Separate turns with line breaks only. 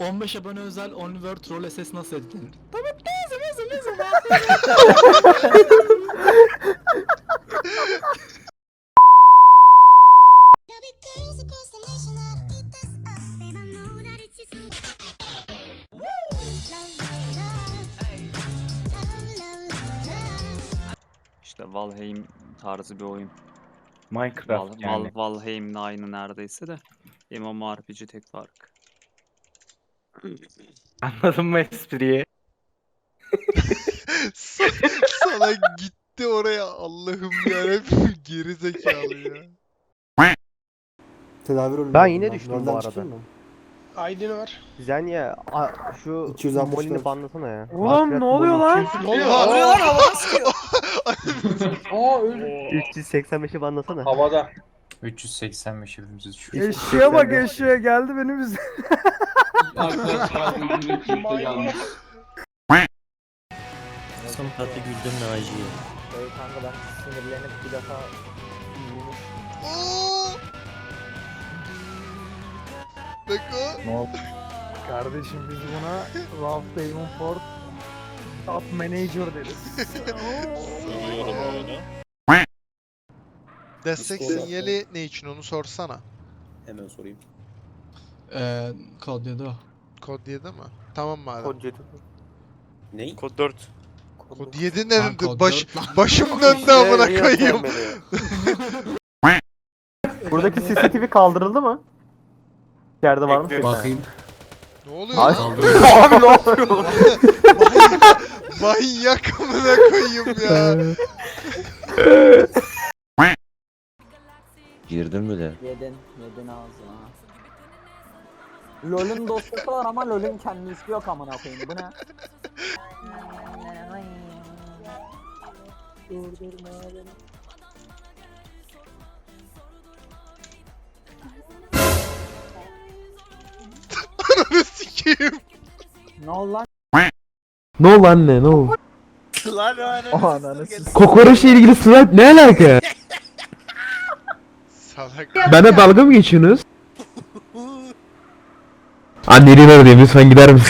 15 abone özel OnlyWorld Troll SS nasıl edilir? Tamam.
Love, love, love.
İşte Valheim tarzı bir oyun.
Minecraft
Val,
yani.
Val, Valheim'le aynı neredeyse de. MMORPG tek fark.
Anladın mı espriyi?
Sa- Sana gitti oraya Allah'ım yarabbim geri zekalı ya.
Tedavi rolü
Ben yine düştüm bu arada.
Aydın var.
Zenya a- şu
264.
Molini banlasana ya.
Oğlum ne oluyor lan?
Oha!
Aa öldü.
385'i banlasana.
Havada.
385 hepimizi düşük.
Eşeğe bak eşeğe geldi benim üzerime.
Son tatlı güldüm Naciye.
kanka ben sinirlenip bir defa
Oo! Beko.
Kardeşim biz buna Ralph Davenport Top Manager deriz.
Destek sinyali ne için onu sorsana.
Hemen sorayım.
Eee kod 7 o.
Kod 7 mi? Tamam madem.
Ney?
Kod 4.
Kod 7
Lan
ne?
kod
Baş,
dört lan.
başım döndü amına koyayım.
Buradaki CCTV kaldırıldı mı? İçeride var mı?
Bakayım.
Ne oluyor
Ay.
lan?
Abi ne oluyor?
Manyak amına koyayım ya.
Girdim bile.
Yedin, yedin ağzına. LoL'ün dosyası var ama LoL'ün kendisi yok amına koyayım. Bu ne?
Ananı sikeyim.
Ne oldu lan?
Ne oldu anne ne oldu?
Lan
Ananı
Kokoreçle ilgili swipe ne alaka?
Salak.
Bana dalga mı geçiyorsunuz? Anneni neredeyim lütfen gider misin?